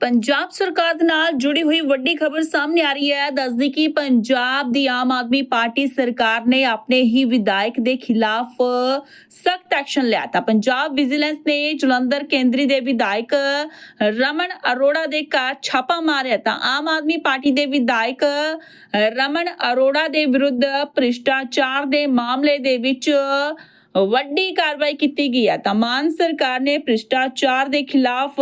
ਪੰਜਾਬ ਸਰਕਾਰ ਦੇ ਨਾਲ ਜੁੜੀ ਹੋਈ ਵੱਡੀ ਖਬਰ ਸਾਹਮਣੇ ਆ ਰਹੀ ਹੈ। ਦੱਸਦੀ ਕਿ ਪੰਜਾਬ ਦੀ ਆਮ ਆਦਮੀ ਪਾਰਟੀ ਸਰਕਾਰ ਨੇ ਆਪਣੇ ਹੀ ਵਿਧਾਇਕ ਦੇ ਖਿਲਾਫ ਸਖਤ ਐਕਸ਼ਨ ਲਿਆ ਤਾਂ ਪੰਜਾਬ ਵਿਜੀਲੈਂਸ ਨੇ ਜਲੰਧਰ ਕੇਂਦਰੀ ਦੇ ਵਿਧਾਇਕ ਰਮਨ ਅਰੋੜਾ ਦੇ ਘਰ ਛਾਪਾ ਮਾਰਿਆ ਤਾਂ ਆਮ ਆਦਮੀ ਪਾਰਟੀ ਦੇ ਵਿਧਾਇਕ ਰਮਨ ਅਰੋੜਾ ਦੇ ਵਿਰੁੱਧ ਭ੍ਰਿਸ਼ਟਾਚਾਰ ਦੇ ਮਾਮਲੇ ਦੇ ਵਿੱਚ ਵੱਡੀ ਕਾਰਵਾਈ ਕੀਤੀ ਗਈ ਹੈ। ਤਾਂ ਮਾਨ ਸਰਕਾਰ ਨੇ ਭ੍ਰਿਸ਼ਟਾਚਾਰ ਦੇ ਖਿਲਾਫ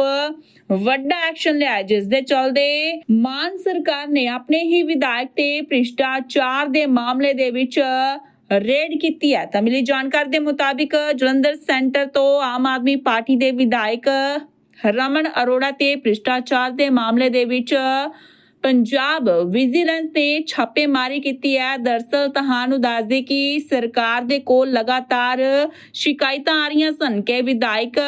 ਵੱਡਾ ਐਕਸ਼ਨ ਲਿਆ ਜਿਸ ਦੇ ਚਲਦੇ ਮਾਨ ਸਰਕਾਰ ਨੇ ਆਪਣੇ ਹੀ ਵਿਧਾਇਕ ਤੇ ਭ੍ਰਿਸ਼ਟਾਚਾਰ ਦੇ ਮਾਮਲੇ ਦੇ ਵਿੱਚ ਰੇਡ ਕੀਤੀ ਹੈ। ਤਾਂ ਮਿਲੀ ਜਾਣਕਾਰੀ ਦੇ ਮੁਤਾਬਿਕ ਜਲੰਧਰ ਸੈਂਟਰ ਤੋਂ ਆਮ ਆਦਮੀ ਪਾਰਟੀ ਦੇ ਵਿਧਾਇਕ ਰਮਨ ਅਰੋੜਾ ਤੇ ਭ੍ਰਿਸ਼ਟਾਚਾਰ ਦੇ ਮਾਮਲੇ ਦੇ ਵਿੱਚ ਪੰਜਾਬ ਵਿਜੀਲੈਂਸ ਨੇ ਛਾਪੇਮਾਰੀ ਕੀਤੀ ਹੈ। ਦਰਸਲ ਤੁਹਾਨੂੰ ਦੱਸ ਦੇ ਕਿ ਸਰਕਾਰ ਦੇ ਕੋਲ ਲਗਾਤਾਰ ਸ਼ਿਕਾਇਤਾਂ ਆ ਰਹੀਆਂ ਸਨ ਕਿ ਵਿਧਾਇਕ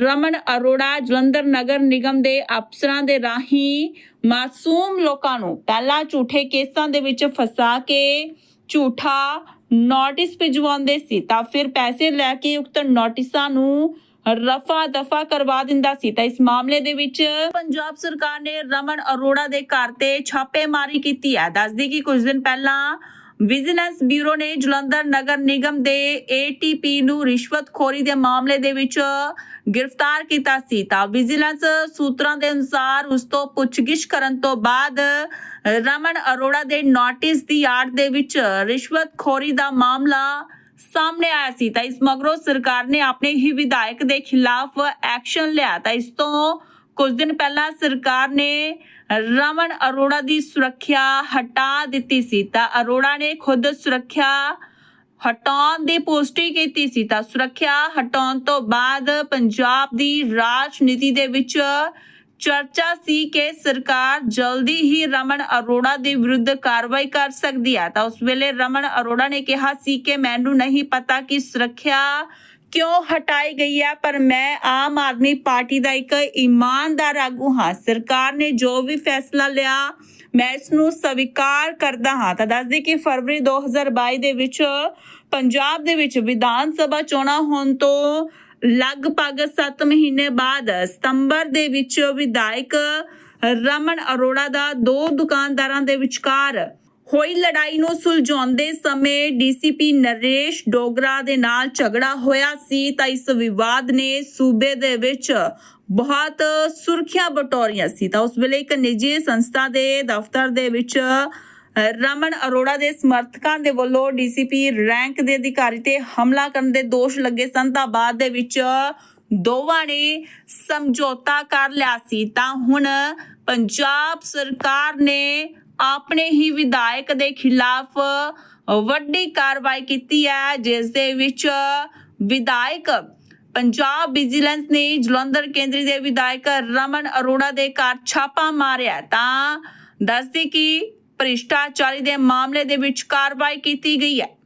ਰਮਨ ਅਰੋੜਾ ਜਲੰਧਰ ਨਗਰ ਨਿਗਮ ਦੇ ਅਫਸਰਾਂ ਦੇ ਰਾਹੀਂ ਮਾਸੂਮ ਲੋਕਾਂ ਨੂੰ ਪਹਿਲਾਂ ਝੂਠੇ ਕੇਸਾਂ ਦੇ ਵਿੱਚ ਫਸਾ ਕੇ ਝੂਠਾ ਨੋਟਿਸ ਭਿਜਵਾਉਂਦੇ ਸੀ ਤਾਂ ਫਿਰ ਪੈਸੇ ਲੈ ਕੇ ਉਕਤ ਨੋਟਿਸਾਂ ਨੂੰ ਰਫਾ ਦਫਾ ਕਰਵਾ ਦਿੰਦਾ ਸੀ। ਤਾਂ ਇਸ ਮਾਮਲੇ ਦੇ ਵਿੱਚ ਪੰਜਾਬ ਸਰਕਾਰ ਨੇ ਰਮਨ ਅਰੋੜਾ ਦੇ ਘਰ ਤੇ ਛਾਪੇਮਾਰੀ ਕੀਤੀ ਹੈ। ਦੱਸਦੀ ਕਿ ਕੁਝ ਦਿਨ ਪਹਿਲਾਂ ਵਿਜੀਲੈਂਸ ਬਿਊਰੋ ਨੇ ਜਲੰਧਰ ਨਗਰ ਨਿਗਮ ਦੇ ਏਟੀਪੀ ਨੂੰ ਰਿਸ਼ਵਤਖੋਰੀ ਦੇ ਮਾਮਲੇ ਦੇ ਵਿੱਚ ਗ੍ਰਿਫਤਾਰ ਕੀਤਾ ਸੀ। ਤਾਂ ਵਿਜੀਲੈਂਸ ਸੂਤਰਾਂ ਦੇ ਅਨੁਸਾਰ ਉਸ ਤੋਂ ਪੁੱਛਗਿੱਛ ਕਰਨ ਤੋਂ ਬਾਅਦ ਰਮਨ ਅਰੋੜਾ ਦੇ ਨੋਟਿਸ ਦੀ ਆੜ ਦੇ ਵਿੱਚ ਰਿਸ਼ਵਤਖੋਰੀ ਦਾ ਮਾਮਲਾ ਸਾਹਮਣੇ ਆਇਆ ਸੀ। ਤਾਂ ਇਸ ਮਗਰੋਂ ਸਰਕਾਰ ਨੇ ਆਪਣੇ ਹੀ ਵਿਧਾਇਕ ਦੇ ਖਿਲਾਫ ਐਕਸ਼ਨ ਲਿਆ। ਤਾਂ ਇਸ ਤੋਂ ਕੁਝ ਦਿਨ ਪਹਿਲਾਂ ਸਰਕਾਰ ਨੇ ਰਮਨ ਅਰੋੜਾ ਦੀ ਸੁਰੱਖਿਆ ਹਟਾ ਦਿੱਤੀ ਸੀ। ਤਾਂ ਅਰੋੜਾ ਨੇ ਖੁਦ ਸੁਰੱਖਿਆ ਹਟਾਉਣ ਦੀ ਪੁਸ਼ਟੀ ਕੀਤੀ ਸੀ। ਤਾਂ ਸੁਰੱਖਿਆ ਹਟਾਉਣ ਤੋਂ ਬਾਅਦ ਪੰਜਾਬ ਦੀ ਰਾਜਨੀਤੀ ਦੇ ਵਿੱਚ ਚਰਚਾ ਸੀ ਕਿ ਸਰਕਾਰ ਜਲਦੀ ਹੀ ਰਮਨ ਅਰੋੜਾ ਦੇ ਵਿਰੁੱਧ ਕਾਰਵਾਈ ਕਰ ਸਕਦੀ ਹੈ ਤਾਂ ਉਸ ਵੇਲੇ ਰਮਨ ਅਰੋੜਾ ਨੇ ਕਿਹਾ ਸੀ ਕਿ ਮੈਨੂੰ ਨਹੀਂ ਪਤਾ ਕਿ ਸੁਰੱਖਿਆ ਕਿਉਂ ਹਟਾਈ ਗਈ ਹੈ ਪਰ ਮੈਂ ਆਮ ਆਦਮੀ ਪਾਰਟੀ ਦਾ ਇੱਕ ਇਮਾਨਦਾਰ ਆਗੂ ਹਾਂ। ਸਰਕਾਰ ਨੇ ਜੋ ਵੀ ਫੈਸਲਾ ਲਿਆ, ਮੈਂ ਇਸ ਨੂੰ ਸਵੀਕਾਰ ਕਰਦਾ ਹਾਂ। ਤਾਂ ਦੱਸਦੇ ਕਿ ਫਰਵਰੀ 2022 ਦੇ ਵਿੱਚ ਪੰਜਾਬ ਦੇ ਵਿੱਚ ਵਿਧਾਨ ਸਭਾ ਚੋਣਾਂ ਹੋਣ ਤੋਂ ਲਗਭਗ 7 ਮਹੀਨੇ ਬਾਅਦ ਸਤੰਬਰ ਦੇ ਵਿੱਚ ਵਿਧਾਇਕ ਰਮਨ ਅਰੋੜਾ ਦਾ ਦੋ ਦੁਕਾਨਦਾਰਾਂ ਦੇ ਵਿਚਕਾਰ ਹੋਈ ਲੜਾਈ ਨੂੰ ਸੁਲਝਾਉਂਦੇ ਸਮੇਂ ਡੀਸੀਪੀ ਨਰੇਸ਼ ਡੋਗਰਾ ਦੇ ਨਾਲ ਝਗੜਾ ਹੋਇਆ ਸੀ ਤਾਂ ਇਸ ਵਿਵਾਦ ਨੇ ਸੂਬੇ ਦੇ ਵਿੱਚ ਬਹੁਤ ਸੁਰਖੀਆਂ ਬਟੋਰੀਆਂ ਸੀ। ਤਾਂ ਉਸ ਵੇਲੇ ਇੱਕ ਨਿੱਜੀ ਸੰਸਥਾ ਦੇ ਦਫ਼ਤਰ ਦੇ ਵਿੱਚ ਰਮਨ ਅਰੋੜਾ ਦੇ ਸਮਰਥਕਾਂ ਦੇ ਵੱਲੋਂ ਡੀਸੀਪੀ ਰੈਂਕ ਦੇ ਅਧਿਕਾਰੀ ਤੇ ਹਮਲਾ ਕਰਨ ਦੇ ਦੋਸ਼ ਲੱਗੇ ਸਨ, ਤਾਂ ਬਾਅਦ ਦੇ ਵਿੱਚ ਦੋਵਾਂ ਨੇ ਸਮਝੌਤਾ ਕਰ ਲਿਆ ਸੀ। ਤਾਂ ਹੁਣ ਪੰਜਾਬ ਸਰਕਾਰ ਨੇ ਆਪਣੇ ਹੀ ਵਿਧਾਇਕ ਦੇ ਖਿਲਾਫ ਵੱਡੀ ਕਾਰਵਾਈ ਕੀਤੀ ਹੈ, ਜਿਸ ਦੇ ਵਿੱਚ ਵਿਧਾਇਕ ਪੰਜਾਬ ਵਿਜੀਲੈਂਸ ਨੇ ਜਲੰਧਰ ਕੇਂਦਰੀ ਦੇ ਵਿਧਾਇਕ ਰਮਨ ਅਰੋੜਾ ਦੇ ਘਰ ਛਾਪਾ ਮਾਰਿਆ। ਤਾਂ ਦੱਸਦੀ ਕਿ ਭ੍ਰਿਸ਼ਟਾਚਾਰੀ ਦੇ ਮਾਮਲੇ ਦੇ ਵਿੱਚ ਕਾਰਵਾਈ ਕੀਤੀ ਗਈ ਹੈ।